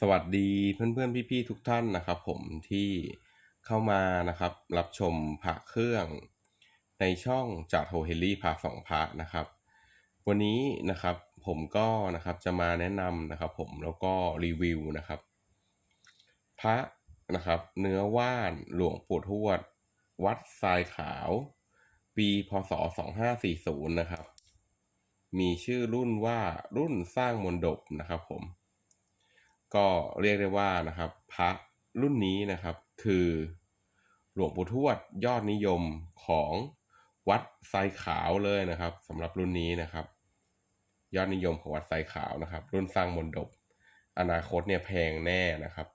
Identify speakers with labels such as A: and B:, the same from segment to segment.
A: สวัสดีเพื่อนๆพี่ๆทุกท่านนะครับผมที่เข้ามานะครับ รับชมพระเครื่อง ในช่องจากโทเฮลี่พาสองพระนะครับ วันนี้นะครับผมก็นะครับจะมาแนะนำนะครับผมแล้วก็รีวิวนะครับ พระนะครับ เนื้อว่านหลวงปู่ทวด วัดทรายขาว ปีพศ 2540 นะครับ มีชื่อรุ่นว่ารุ่นสร้างมนดบนะครับผม ก็เรียกได้ว่านะครับพระรุ่นนี้นะครับคือหลวงปู่ทวดยอดนิยมของวัดไซขาวเลยนะครับสำหรับรุ่นนี้นะครับ ยอดนิยมของวัดไซขาวนะครับ รุ่นสร้างมนดบอนาคตเนี่ยแพงแน่นะครับ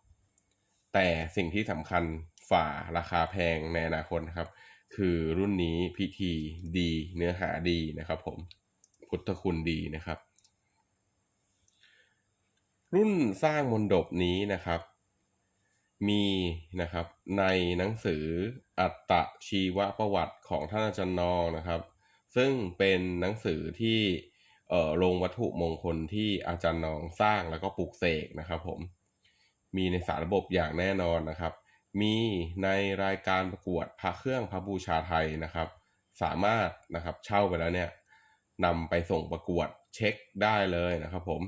A: แต่สิ่งที่สำคัญฝ่าราคาแพงในอนาคตนะครับ คือรุ่นนี้พิธีดีเนื้อหาดีนะครับ ผมพุทธคุณดีนะครับ รุ่นสร้างมนดบนี้นะครับ มีนะครับในหนังสืออัตตชีวประวัติของท่านอาจารย์นองนะครับ ซึ่งเป็นหนังสือที่เอ่อลงวัตถุมงคลที่อาจารย์นองสร้างแล้วก็ปลูกเสกนะครับผมมีในสารระบบอย่างแน่นอนนะครับ มีในรายการประกวดพระเครื่องพระบูชาไทยนะครับ สามารถนะครับเช่าไปแล้วเนี่ยนำไปส่งประกวดเช็คได้เลยนะครับผม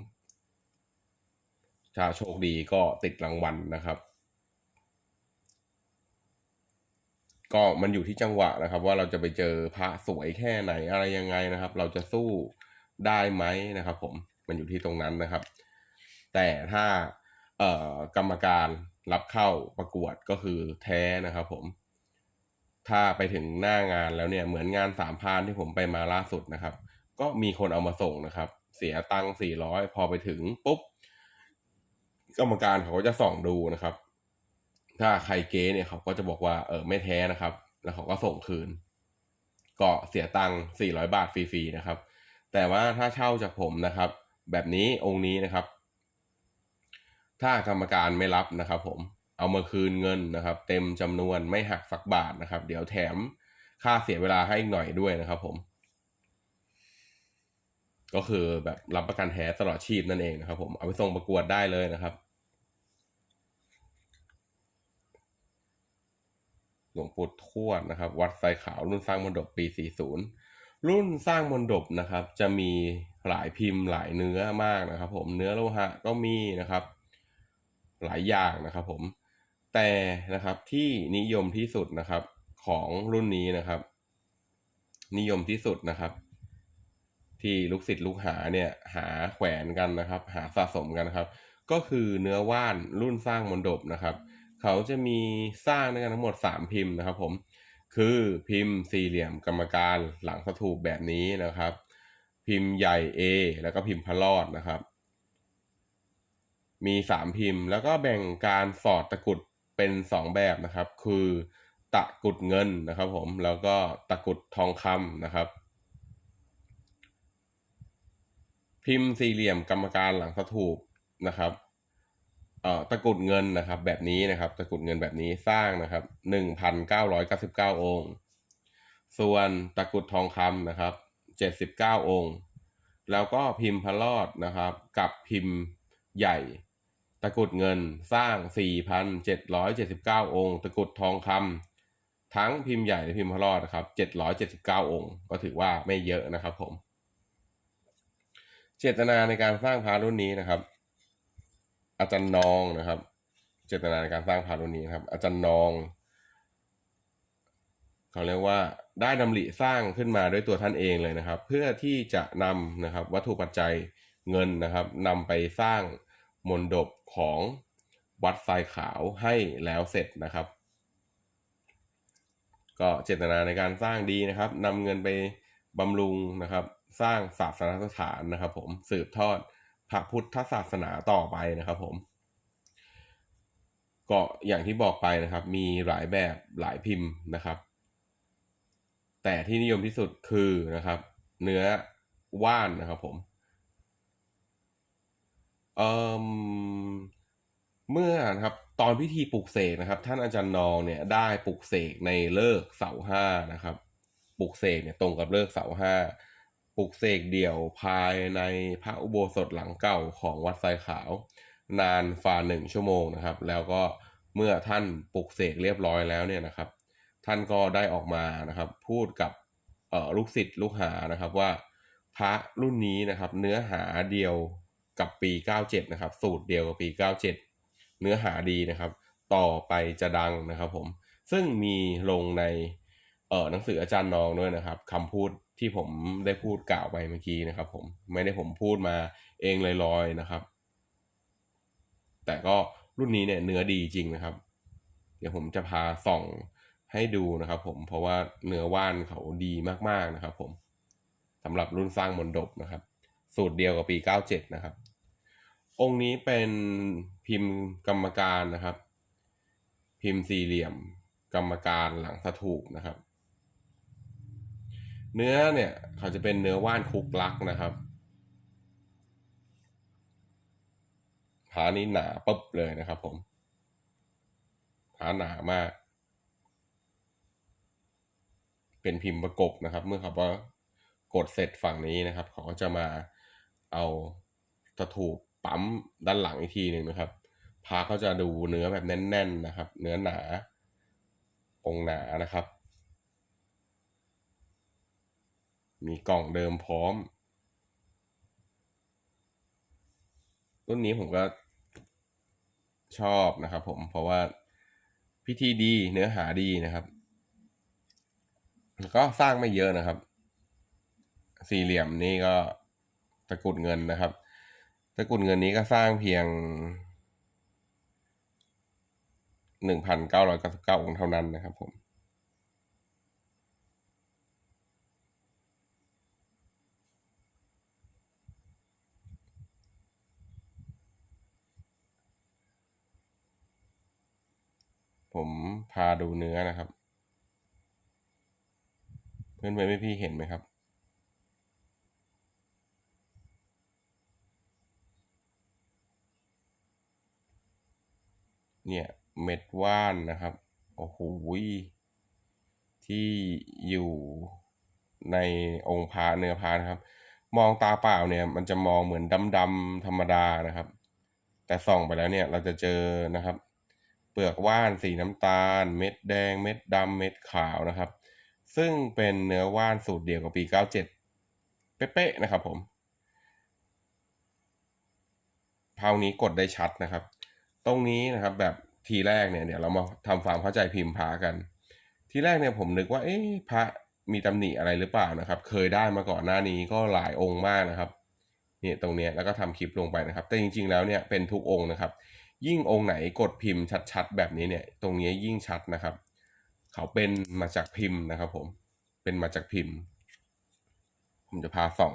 A: ถ้าโชคดีก็ติดรางวัลนะครับ ก็มันอยู่ที่จังหวะนะครับ ว่าเราจะไปเจอพระสวยแค่ไหนอะไรยังไงนะครับ เราจะสู้ได้ไหมนะครับ ผมมันอยู่ที่ตรงนั้นนะครับ แต่ถ้าเอ่อกรรมการรับเข้าประกวดก็คือแท้นะครับ ผม ถ้าไปถึงหน้างานแล้วเนี่ยเหมือนงานสามพานที่ผมไปมาล่าสุดนะครับ ก็มีคนเอามาส่งนะครับ เสียตังค์สี่ร้อยพอไปถึงปุ๊บ กรรมการเขาก็จะส่องดูนะครับ ถ้าใครเก๊เนี่ยเขาก็จะบอกว่าเออไม่แท้นะครับ แล้วเขาก็ส่งคืน ก็เสียตังค์400บาทฟรีๆนะครับ แต่ว่าถ้าเช่าจากผมนะครับ แบบนี้องค์นี้นะครับ ถ้ากรรมการไม่รับนะครับ ผมเอามาคืนเงินนะครับ เต็มจำนวนไม่หักสักบาทนะครับ เดี๋ยวแถมค่าเสียเวลาให้อีกหน่อยด้วยนะครับ ผม ก็คือแบบรับประกันแท้ตลอดชีพนั่นเองนะครับ ผมเอาไปส่งประกวดได้เลยนะครับหลวงปู่ทวดนะครับ วัดไซขาวรุ่นสร้างมนดบปี 40 รุ่นสร้างมนดบนะครับ จะมีหลายพิมพ์หลายเนื้อมากนะครับ ผมเนื้อโลหะก็มีนะครับ หลายอย่างนะครับผมแต่นะครับที่นิยมที่สุดนะครับของรุ่นนี้นะครับ นิยมที่สุดนะครับ ที่ลูกศิษย์ลูกหาเนี่ยหาแขวนกันนะครับ หาสะสมกันนะครับ ก็คือเนื้อว่านรุ่นสร้างมนดบนะครับ เขาจะมีสร้างด้วยกันทั้งหมด 3 พิมพ์นะครับ ผม คือพิมพ์สี่เหลี่ยมกรรมการหลังสถูปแบบนี้นะครับ พิมพ์ใหญ่ A แล้วก็พิมพ์พระรอดนะครับ มี 3 พิมพ์แล้วก็แบ่งการสอดตะกรุดเป็น 2 แบบนะครับ คือตะกรุดเงินนะครับ ผมแล้วก็ตะกรุดทองคำนะครับ พิมพ์สี่เหลี่ยมกรรมการหลังสถูปนะครับเอ่อตะกรุดเงินนะครับ แบบนี้นะครับ ตะกรุดเงินแบบนี้สร้างนะครับหนึ่งพันเก้าร้อยเก้าสิบเก้าองค์ ส่วนตะกรุดทองคำนะครับเจ็ดสิบเก้าองค์ แล้วก็พิมพ์พระรอดนะครับ กับพิมพ์ใหญ่ตะกรุดเงินสร้างสี่พันเจ็ดร้อยเจ็ดสิบเก้าองค์ ตะกรุดทองคำทั้งพิมพ์ใหญ่และพิมพ์พระรอดนะครับเจ็ดร้อยเจ็ดสิบเก้าองค์ ก็ถือว่าไม่เยอะนะครับผม เจตนาในการสร้างพระรุ่นนี้นะครับ อาจารย์นองนะครับ เจตนาในการสร้างพระรุ่นนี้นะครับ อาจารย์นองเขาเรียกว่าได้ดำริสร้างขึ้นมาด้วยตัวท่านเองเลยนะครับ เพื่อที่จะนำนะครับ วัตถุปัจจัยเงินนะครับนำไปสร้างมนดบของวัดทรายขาวให้แล้วเสร็จนะครับ ก็เจตนาในการสร้างดีนะครับนำเงินไปบำรุงนะครับ สร้างศาสนสถานนะครับ ผมสืบทอดพระพุทธศาสนาต่อไปนะครับ ผมก็อย่างที่บอกไปนะครับ มีหลายแบบหลายพิมพ์นะครับ แต่ที่นิยมที่สุดคือนะครับ เนื้อว่านนะครับ ผมเเมื่อนะครับตอนพิธีปลุกเสกนะครับ ท่านอาจารย์นองเนี่ยได้ปลุกเสกในเลิกเสาห้านะครับ ปลุกเสกเนี่ยตรงกับเลิกเสาห้า ปลุกเสกเดี่ยวภายในพระอุโบสถหลังเก่าของวัดไซขาว นานฝ่าหนึ่งชั่วโมงนะครับ แล้วก็เมื่อท่านปลุกเสกเรียบร้อยแล้วเนี่ยนะครับ ท่านก็ได้ออกมานะครับ พูดกับลูกศิษย์ลูกหานะครับว่าพระรุ่นนี้นะครับ เนื้อหาเดียวกับปี 97 นะครับ สูตรเดียวกับปี 97 เนื้อหาดีนะครับ ต่อไปจะดังนะครับผม ซึ่งมีลงในเออหนังสืออาจารย์นองด้วยนะครับคำพูด ที่ผมได้พูดกล่าวไปเมื่อกี้นะครับ ผมไม่ได้ผมพูดมาเองลอยๆนะครับ แต่ก็รุ่นนี้เนี่ยเนื้อดีจริงนะครับ เดี๋ยวผมจะพาส่องให้ดูนะครับ ผมเพราะว่าเนื้อว่านเขาดีมากๆนะครับ ผมสำหรับรุ่นสร้างมนดบนะครับ สูตรเดียวกับปี 97 นะครับ องค์นี้เป็นพิมพ์กรรมการนะครับ พิมพ์สี่เหลี่ยมกรรมการหลังสถูปนะครับ เนื้อเนี่ยเขาจะเป็นเนื้อว่านคุกลักนะครับผานี้หนาปึ๊บเลยนะครับผมผาหนามาก เป็นพิมพ์ประกบนะครับ เมื่อเขาว่ากดเสร็จฝั่งนี้นะครับ เขาก็จะมาเอาสถูปปั๊มด้านหลังอีกทีหนึ่งนะครับพาเขาจะดูเนื้อแบบแน่น ๆนะครับ เนื้อหนาองหนานะครับ มีกล่องเดิมพร้อม รุ่นนี้ผมก็ชอบนะครับผมเพราะว่าพิธีดีเนื้อหาดีนะครับแล้วก็สร้างไม่เยอะนะครับ สี่เหลี่ยมนี่ก็ตะกรุดเงินนะครับ ตะกรุดเงินนี้ก็สร้างเพียงหนึ่งพันเก้าร้อยเก้าสิบเก้าองค์เท่านั้นนะครับผม ผม พาดูเนื้อนะครับ เพื่อนเพื่อนพี่เห็นไหมครับ เนี่ยเม็ดว่านนะครับ โอ้โหที่อยู่ในองค์พระเนื้อพระนะครับ มองตาเปล่าเนี่ยมันจะมองเหมือนดำๆธรรมดานะครับ แต่ส่องไปแล้วเนี่ยเราจะเจอนะครับ เปลือกว่านสีน้ำตาล เม็ดแดง เม็ดดำเม็ดขาวนะครับ ซึ่งเป็นเนื้อว่านสูตรเดียวกับปี 97 เป๊ะๆนะครับผมภานี้กดได้ชัดนะครับ ตรงนี้นะครับแบบทีแรกเนี่ยเดี๋ยวเรามาทำความเข้าใจพิมพ์พระกัน ทีแรกเนี่ยผมนึกว่าเอ๊ะพระมีตำหนิอะไรหรือเปล่านะครับ เคยได้มาก่อนหน้านี้ก็หลายองค์มากนะครับเนี่ยตรงเนี้ยแล้วก็ทำคลิปลงไปนะครับ แต่จริง ๆ แล้วเนี่ยเป็นทุกองค์นะครับ ยิ่งองค์ไหนกดพิมพ์ชัดๆ แบบนี้เนี่ย ตรงนี้ยิ่งชัดนะครับ เขาเป็นมาจากพิมพ์นะครับผม เป็นมาจากพิมพ์ ผมจะพาส่อง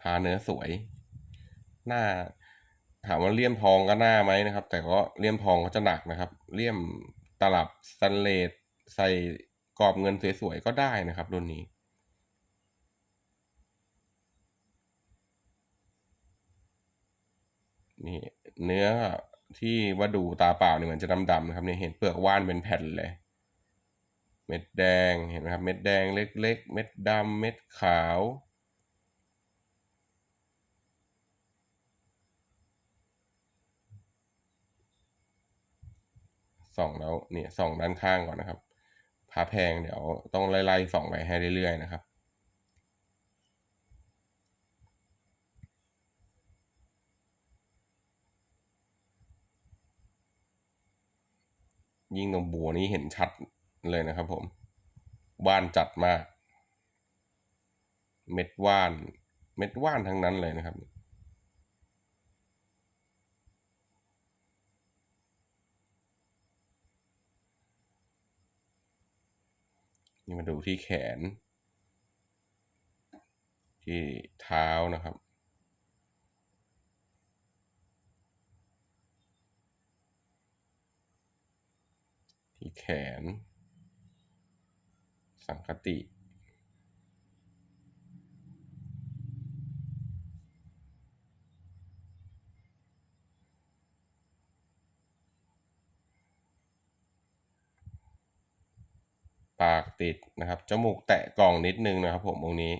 A: พาเนื้อสวย หน้า ถามว่าเลี่ยมทองก็หน้าไหมนะครับ แต่ก็เลี่ยมทองก็จะหนักนะครับ เลี่ยมตลับสแตนเลสใส่กรอบเงินสวยๆก็ได้นะครับรุ่นนี้นี่ เนื้อที่ว่าดูตาเปล่าเนี่ยมันจะดำๆนะครับเนี่ยเห็นเปลือกว่านเป็นแผ่นเลย เม็ดแดงเห็นไหมครับเม็ดแดงเล็ก ๆ เม็ดดำเม็ดขาวส่องแล้วเนี่ยส่องด้านข้างก่อนนะครับพาแพงเดี๋ยวต้องไล่ๆส่องไปให้เรื่อยๆนะครับ ยิ่งตรงบัวนี้เห็นชัดเลยนะครับผมว่านจัดมาก เม็ดว่าน เม็ดว่านทั้งนั้นเลยนะครับ นี่มาดูที่แขน ที่เท้านะครับ แขน สังคติ ปากติดนะครับ จมูกแตะกล่องนิดนึงนะครับผมตรงนี้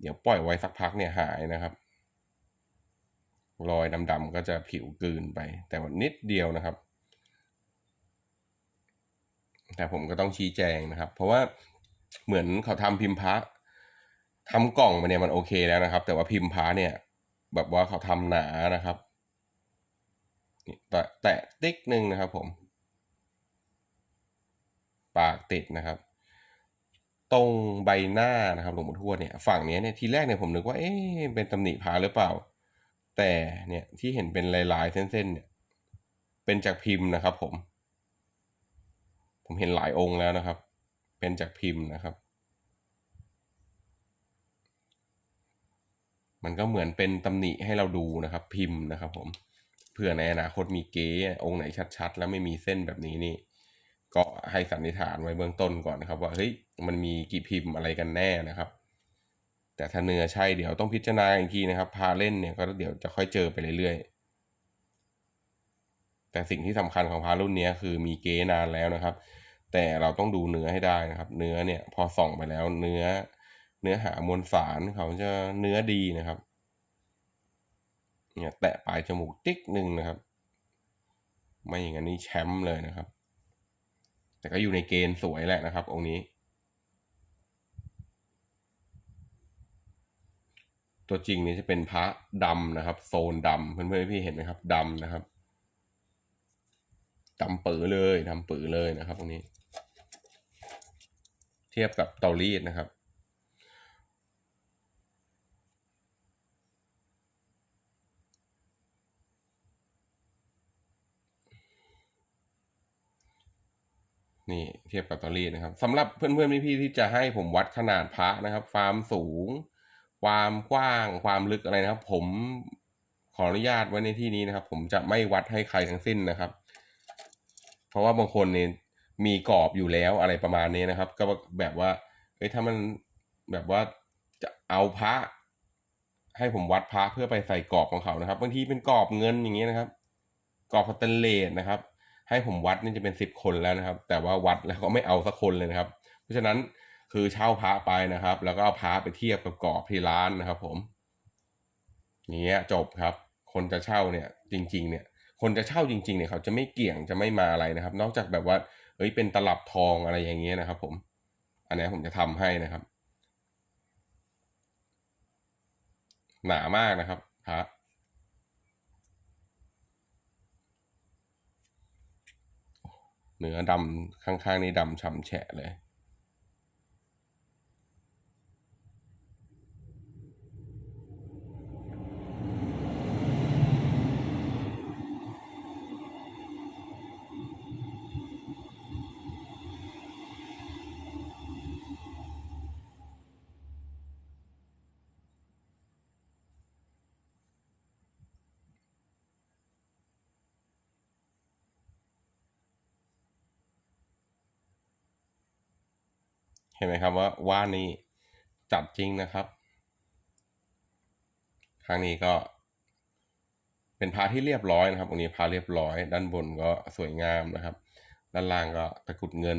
A: เดี๋ยวปล่อยไว้สักพักเนี่ยหายนะครับรอยดำๆก็จะผิวกลืนไป แต่ว่านิดเดียวนะครับ แต่ผมก็ต้องชี้แจงนะครับ เพราะว่าเหมือนเขาทำพิมพ์พระทำกล่องมาเนี่ยมันโอเคแล้วนะครับ แต่ว่าพิมพ์พระเนี่ย แบบว่าเขาทำหนานะครับแตะแตะติ๊กหนึ่งนะครับ ผม ปากติดนะครับ ตรงใบหน้านะครับหลวงปู่ทวดเนี่ยฝั่งเนี้ยเนี่ยทีแรกเนี่ยผมนึกว่าเอ๊ะเป็นตำหนิพระหรือเปล่า แต่เนี่ยที่เห็นเป็นลายๆเส้นๆเนี่ย เป็นจากพิมพ์นะครับ ผม ผมเห็นหลายองค์แล้วนะครับ เป็นจากพิมพ์นะครับ มันก็เหมือนเป็นตำหนิให้เราดูนะครับ พิมพ์นะครับ ผมเผื่อในอนาคตมีเก๊องค์ไหนชัดๆ แล้วไม่มีเส้นแบบนี้นี่ ก็ให้สันนิษฐานไว้เบื้องต้นก่อนนะครับ ว่าเฮ้ยมันมีกี่พิมพ์อะไรกันแน่นะครับ แต่ถ้าเนื้อใช่เดี๋ยวต้องพิจารณาอีกทีนะครับ พาเล่นเนี่ยก็เดี๋ยวจะค่อยเจอไปเรื่อยๆแต่สิ่งที่สำคัญของพารุ่นนี้คือมีเก๊นานแล้วนะครับ แต่เราต้องดูเนื้อให้ได้นะครับ เนื้อเนี่ยพอส่องไปแล้วเนื้อเนื้อหามวลสารเขาจะเนื้อดีนะครับ เนี่ยแตะปลายจมูกติ๊กหนึ่งนะครับ ไม่อย่างนั้นนี่แชมป์เลยนะครับ แต่ก็อยู่ในเกณฑ์สวยแหละนะครับ องค์นี้ ตัวจริงนี่จะเป็นพระดำนะครับ โซนดำเพื่อนๆพี่เห็นไหมครับดำนะครับดำปือเลยดำปือเลยนะครับตรงนี้ เทียบกับเตารีดนะครับ นี่เทียบกับเตารีดนะครับสำหรับเพื่อนๆพี่ๆที่จะให้ผมวัดขนาดพระนะครับความสูง ความกว้างความลึกอะไรนะครับ ผมขออนุญาตไว้ในที่นี้นะครับ ผมจะไม่วัดให้ใครทั้งสิ้นนะครับ เพราะว่าบางคนเนี่ย มีกรอบอยู่แล้วอะไรประมาณนี้นะครับ ก็แบบว่าเฮ้ยถ้ามันแบบว่าจะเอาพระให้ผมวัดพระเพื่อไปใส่กรอบของเขานะครับบางทีเป็นกรอบเงินอย่างเงี้ยนะครับ กรอบสแตนเลสนะครับ ให้ผมวัดนี่จะเป็นสิบคนแล้วนะครับ แต่ว่าวัดแล้วก็ไม่เอาสักคนเลยนะครับ เพราะฉะนั้นคือเช่าพระไปนะครับ แล้วก็เอาพระไปเทียบกับกรอบที่ร้านนะครับ ผมอย่างเงี้ยจบครับ คนจะเช่าเนี่ย จริง ๆ เนี่ย คนจะเช่าจริง ๆ เนี่ยเขาจะไม่เกี่ยงจะไม่มาอะไรนะครับ นอกจากแบบว่า เฮ้ยเป็นตลับทองอะไรอย่างเงี้ยนะครับ ผม อันนี้ผมจะทำให้นะครับ หนามากนะครับพระเนื้อดำข้างๆนี่ดำช้ำแฉะเลย ห็นไหมครับว่าว่านนี้จัดจริงนะครับ ครั้งนี้ก็เป็นพาที่เรียบร้อยนะครับตรงนี้พาเรียบร้อย ด้านบนก็สวยงามนะครับ ด้านล่างก็ตะกุดเงิน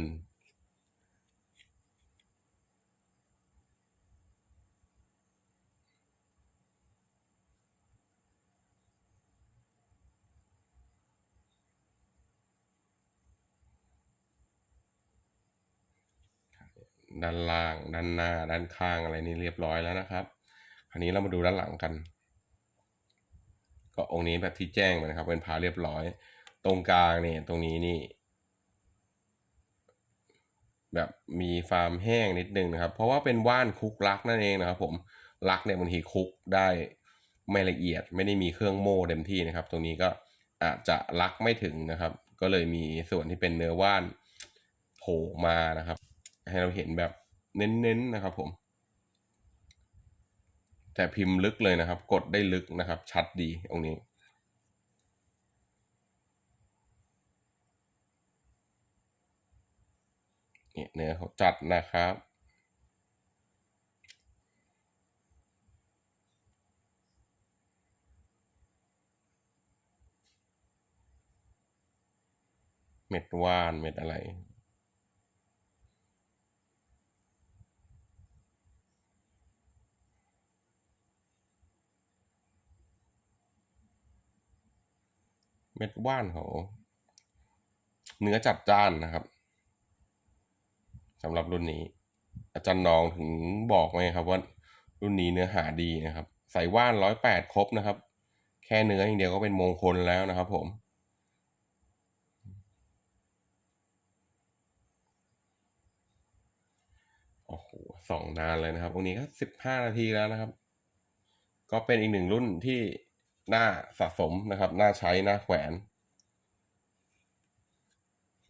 A: ด้านล่าง ด้านหน้า ด้านข้างอะไรนี่เรียบร้อยแล้วนะครับคราวนี้เรามาดูด้านหลังกัน ก็องค์นี้แบบที่แจ้งไปนะครับ เป็นพาเรียบร้อย ตรงกลางเนี่ยตรงนี้นี่ แบบมีฟาร์มแห้งนิดนึงนะครับ เพราะว่าเป็นว่านคุกลักนั่นเองนะครับ ผมลักเนี่ยบางทีคุกได้ไม่ละเอียด ไม่ได้มีเครื่องโม่เต็มที่นะครับ ตรงนี้ก็อาจจะลักไม่ถึงนะครับ ก็เลยมีส่วนที่เป็นเนื้อว่านโผล่มานะครับ ให้เราเห็นแบบเน้นๆนะครับผม แต่พิมพ์ลึกเลยนะครับ กดได้ลึกนะครับ ชัดดีตรงนี้เนี่ยเนื้อเขาจัดนะครับ เม็ดว่านเม็ดอะไร เม็ดว่านเขาเนื้อจัดจ้านนะครับสำหรับรุ่นนี้ อาจารย์นองถึงบอกไว้ครับว่ารุ่นนี้เนื้อหาดีนะครับ ใส่ว่านร้อยแปดครบนะครับ แค่เนื้ออย่างเดียวก็เป็นมงคลแล้วนะครับผมโอ้โหสองนานเลยนะครับตรงนี้ก็สิบห้านาทีแล้วนะครับ ก็เป็นอีกหนึ่งรุ่นที่ หน่าสะสมนะครับ หน่าใช้หน่าแขวน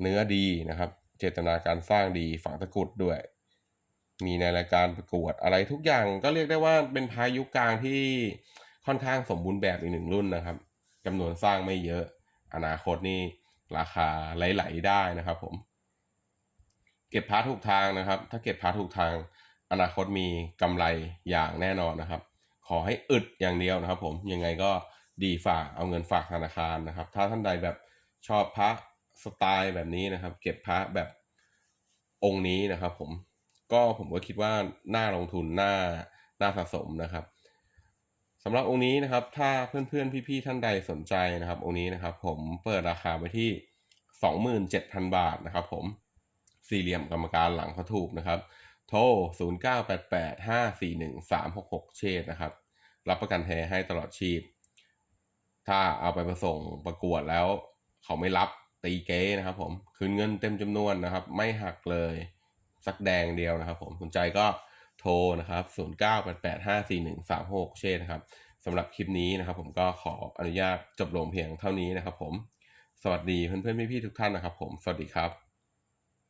A: เนื้อดีนะครับ เจตนาการสร้างดีฝังตะกรุดด้วย มีในรายการประกวดอะไรทุกอย่างก็เรียกได้ว่าเป็นพายุกลางที่ค่อนข้างสมบูรณ์แบบอีกหนึ่งรุ่นนะครับจำนวนสร้างไม่เยอะ อนาคตนี่ราคาไหลๆได้นะครับผม เก็บพาร์ทถูกทางนะครับ ถ้าเก็บพาร์ทถูกทาง อนาคตมีกำไรอย่างแน่นอนนะครับ ขอให้อึดอย่างเดียวนะครับ ผมยังไงก็ดีฝากเอาเงินฝากธนาคารนะครับ ถ้าท่านใดแบบชอบพระสไตล์แบบนี้นะครับ เก็บพระแบบองค์นี้นะครับ ผมก็ผมก็คิดว่าน่าลงทุนน่าน่าสะสมนะครับสำหรับองค์นี้นะครับ ถ้าเพื่อนๆพี่ๆท่านใดสนใจนะครับ องค์นี้นะครับ ผมเปิดราคาไว้ที่สองหมื่นเจ็ดพันบาทนะครับ ผมสี่เหลี่ยมกรรมการหลังพระถูกนะครับ โทร 0 9 8 8 5 4 1 3 6 6 เชษนะครับ รับประกันแท้ให้ตลอดชีพ ถ้าเอาไปประส่งประกวดแล้ว เขาไม่รับตีเก้นะครับผม คืนเงินเต็มจำนวนนะครับ ไม่หักเลย สักแดงเดียวนะครับผมสนใจก็โทรนะครับ 0 9 8 8 5 4 1 3 6เชษนะครับสำหรับคลิปนี้นะครับ ผมก็ขออนุญาตจบลงเพียงเท่านี้นะครับ ผม สวัสดีเพื่อนๆพี่ๆทุกท่านนะครับ ผม สวัสดีครับ